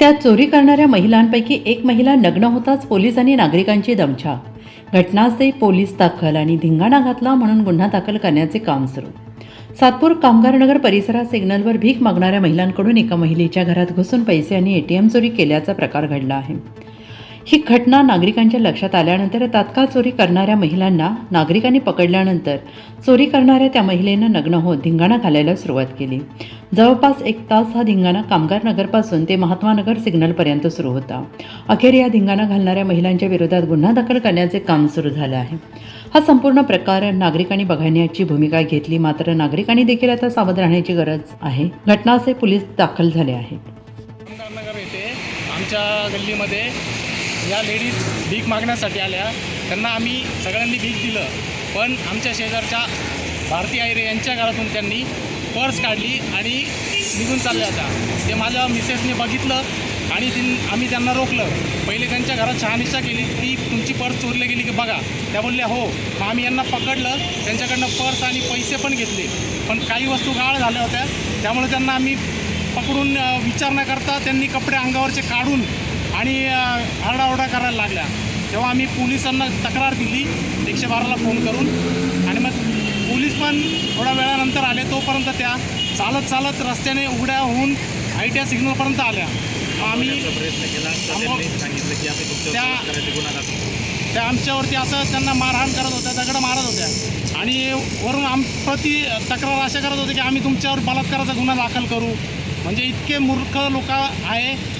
त्या चोरी करणाऱ्या महिलांपैकी एक महिला नग्न होताच पोलिसांनी नागरिकांची दमछाक. घटनास्थळी पोलीस दाखल आणि धिंगाणा घातला म्हणून गुन्हा दाखल करण्याचे काम सुरू. सातपूर कामगारनगर परिसरात सिग्नलवर भीक मागणाऱ्या महिलांकडून एका महिलेच्या घरात घुसून पैसे आणि एटीएम चोरी केल्याचा प्रकार घडला आहे. ही घटना नागरिकांच्या लक्षात आल्यानंतर तात्काळ चोरी करणाऱ्या महिलांना नागरिकांनी पकडल्यानंतर चोरी करणाऱ्या त्या महिलेनं नग्न होत धिंगाणा घालायला सुरुवात केली. जवळपास एक तास हा धिंगाणा कामगार नगरपासून ते महात्मानगर सिग्नलपर्यंत सुरू होता. अखेर या धिंगाणा घालणाऱ्या महिलांच्या विरोधात गुन्हा दाखल करण्याचे काम सुरू झालं आहे. हा संपूर्ण प्रकार नागरिकांनी बघण्याची भूमिका घेतली मात्र नागरिकांनी देखील आता सावध राहण्याची गरज आहे. घटनास्थळी पोलीस दाखल झाले आहेत. आमच्या गल्लीमध्ये या लेडीज भीक मागण्यासाठी आल्या. त्यांना आम्ही सगळ्यांनी भीक दिलं पण आमच्या शेजारच्या भारती आयरे यांच्या घरातून त्यांनी पर्स काढली आणि निघून चालल्या होत्या ते माझ्या मिसेसने बघितलं आणि ती आम्ही त्यांना रोखलं. पहिले त्यांच्या घरात शहानिशा केली. की तुमची पर्स चोरली गेली की बघा. त्या बोलल्या हो. मग आम्ही यांना पकडलं. त्यांच्याकडनं पर्स आणि पैसे पण घेतले. पण काही वस्तू गाळ झाल्या होत्या. त्यामुळे त्यांना आम्ही पकडून विचार न करता त्यांनी कपडे अंगावरचे काढून आणि आरडाओरडा करायला लागल्या. तेव्हा आम्ही पोलिसांना तक्रार दिली. एकशे बाराला फोन करून. आणि मग पण थोड्या वेळानंतर आले तोपर्यंत त्या चालत चालत रस्त्याने उघड्या होऊन आय टी आय सिग्नलपर्यंत आल्या. आम्ही त्या-. त्या आमच्यावरती असं त्यांना मारहाण करत होत्या दगड मारत होत्या. आणि वरून आम प्रति तक्रार अशा करत होते की आम्ही तुमच्यावर बलात्काराचा गुन्हा दाखल करू. म्हणजे इतके मूर्ख लोक आहे